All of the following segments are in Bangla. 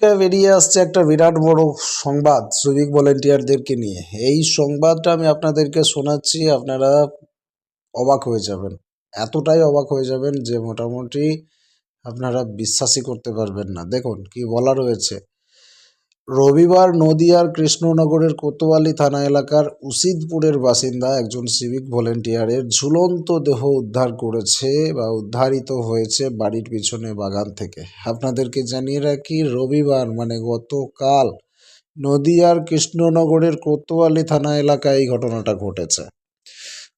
পত্রিকায় বেরিয়ে আসছে একটা বিরাট বড় সংবাদ সিভিক ভলেন্টিয়ারদেরকে নিয়ে। এই সংবাদটা আমি আপনাদেরকে শোনাচ্ছি, আপনারা অবাক হয়ে যাবেন। এতটাই অবাক হয়ে যাবেন যে মোটামুটি আপনারা বিশ্বাসই করতে পারবেন না। দেখুন কি বলা রয়েছে। রবিবার নদিয়ার কৃষ্ণনগরের কোতোয়ালি থানা এলাকার উসিদপুরের বাসিন্দা একজন সিভিক ভলেন্টিয়ারের ঝুলন্ত দেহ উদ্ধার করেছে বা উদ্ধারিত হয়েছে বাড়ির পিছনে বাগান থেকে। আপনাদেরকে জানিয়ে রাখি, রবিবার মানে গতকাল নদিয়ার কৃষ্ণনগরের কোতোয়ালি থানা এলাকায় এই ঘটনাটা ঘটেছে।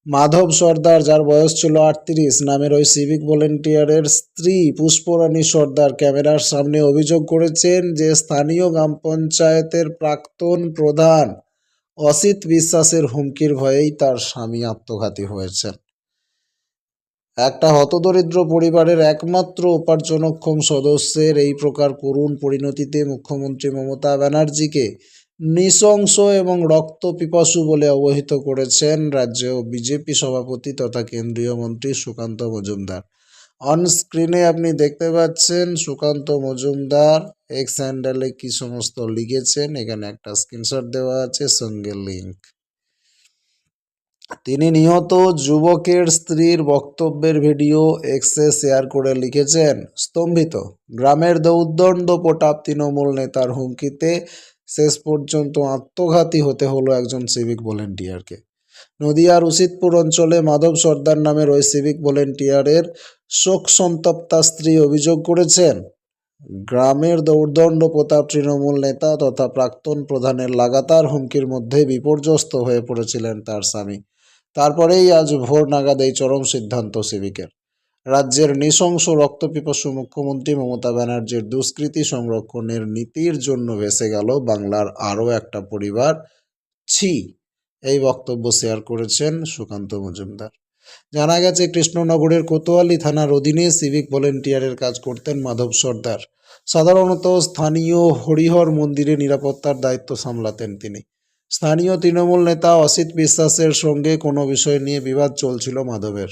মাধব সর্দার, যার বয়স ছিল আটত্রিশ, নামের ওই সিভিক ভলেন্টিয়ারের স্ত্রী পুষ্পরানী সর্দার ক্যামেরার সামনে অভিযোগ করেছেন যে স্থানীয় গ্রাম পঞ্চায়েতের প্রাক্তন প্রধান অসিত বিশ্বাসের হুমকির ভয়েই তার স্বামী আত্মঘাতী হয়েছেন। একটা হতদরিদ্র পরিবারের একমাত্র উপার্জনক্ষম সদস্যের এই প্রকার করুণ পরিণতিতে মুখ্যমন্ত্রী মমতা ব্যানার্জিকে নৃশংস এবং রক্ত পিপাসু বলে অবহিত করেছেন রাজ্য বিজেপি সভাপতি তথা কেন্দ্রীয় মন্ত্রী সুকান্ত মজুমদার। অন স্ক্রিনে আপনি দেখতে পাচ্ছেন সুকান্ত মজুমদার এক্স হ্যান্ডেলে কি সমস্ত লিখেছেন, এখানে একটা স্ক্রিনশট দেওয়া আছে, সঙ্গে লিঙ্ক তিনি নিহত যুবকের স্ত্রীর বক্তব্যের ভিডিও এক্সে শেয়ার করে লিখেছেন, স্তম্ভিত। গ্রামের দৌর্দণ্ড প্রতাপ তৃণমূল নেতার হুমকিতে শেষ পর্যন্ত আত্মঘাতী হতে হলো একজন সিভিক ভলেন্টিয়ারকে নদিয়ার উসিতপুর অঞ্চলে মাধব সর্দার নামের ওই সিভিক ভলেন্টিয়ারের শোক সন্তপ্তা স্ত্রী অভিযোগ করেছেন। গ্রামের দৌর্দণ্ড প্রতাপ তৃণমূল নেতা তথা প্রাক্তন প্রধানের লাগাতার হুমকির মধ্যে বিপর্যস্ত হয়ে পড়েছিলেন তার স্বামী। তারপরেই আজ ভোর নাগাদ এই চরম সিদ্ধান্ত সিভিকের রাজ্যের নৃশংস রক্তপিপাসু মুখ্যমন্ত্রী মমতা ব্যানার্জির দুষ্কৃতী সংরক্ষণের নীতির জন্য ভেসে গেল বাংলার আরও একটা পরিবার। ছি, এই বক্তব্য শেয়ার করেছেন সুকান্ত মজুমদার। জানা গেছে, কৃষ্ণনগরের কোতোয়ালি থানার অধীনে সিভিক ভলেন্টিয়ারের কাজ করতেন মাধব সর্দার। সাধারণত স্থানীয় হরিহর মন্দিরে নিরাপত্তার দায়িত্ব সামলাতেন তিনি। স্থানীয় তৃণমূল নেতা অসিত বিশ্বাসের সঙ্গে কোনো বিষয় নিয়ে বিবাদ চলছিল মাধবের।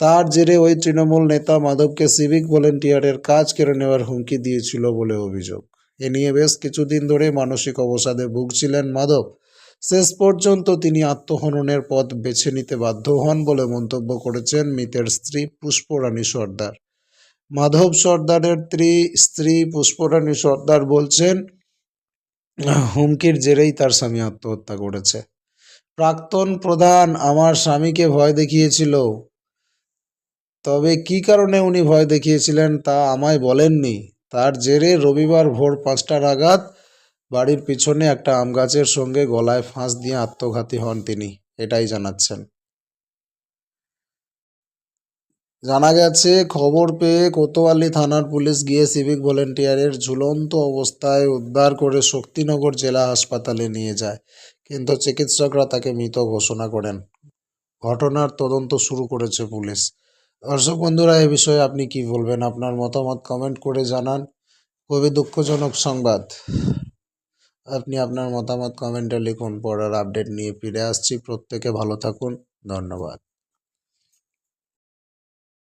তার জেরে ওই তৃণমূল নেতা মাধবকে সিভিক ভলেন্টিয়ারের কাজ কেড়ে নেওয়ার হুমকি দিয়েছিল বলে অভিযোগ। এ নিয়ে বেশ কিছুদিন ধরে মানসিক অবসাদে ভুগছিলেন মাধব। শেষ পর্যন্ত তিনি আত্মহননের পথ বেছে নিতে বাধ্য হন বলে মন্তব্য করেছেন মৃতের স্ত্রী পুষ্পরানী সর্দার। মাধব সর্দারের ত্রি, স্ত্রী পুষ্পরানী সর্দার বলছেন, হুমকির জেরেই তার স্বামী আত্মহত্যা করেছে। প্রাক্তন প্রধান আমার স্বামীকে ভয় দেখিয়েছিল। তবে কি কারণে উনি ভয় দেখিয়েছিলেন তা আমায় বলেননি। তার জেরে রবিবার ভোর পাঁচটা নাগাদ বাড়ির পিছনে একটা আম গাছের সঙ্গে গলায় ফাঁস দিয়ে আত্মঘাতী হন তিনি, এটাই জানাচ্ছেন। জানা গেছে, খবর পেয়ে কোতোয়ালি থানার পুলিশ গিয়ে সিভিক ভলেন্টিয়ারের ঝুলন্ত অবস্থায় উদ্ধার করে শক্তিনগর জেলা হাসপাতালে নিয়ে যায়, কিন্তু চিকিৎসকরা তাকে মৃত ঘোষণা করেন। ঘটনার তদন্ত শুরু করেছে পুলিশ। দর্শক বন্ধুরা, এ বিষয়ে আপনি কি বলবেন? আপনার মতামত কমেন্ট করে জানান। খুবই দুঃখজনক সংবাদ। আপনি আপনার মতামত কমেন্টে লিখুন, পড়ার আপডেট নিয়ে ফিরে আসছি। প্রত্যেকে ভালো থাকুন। ধন্যবাদ।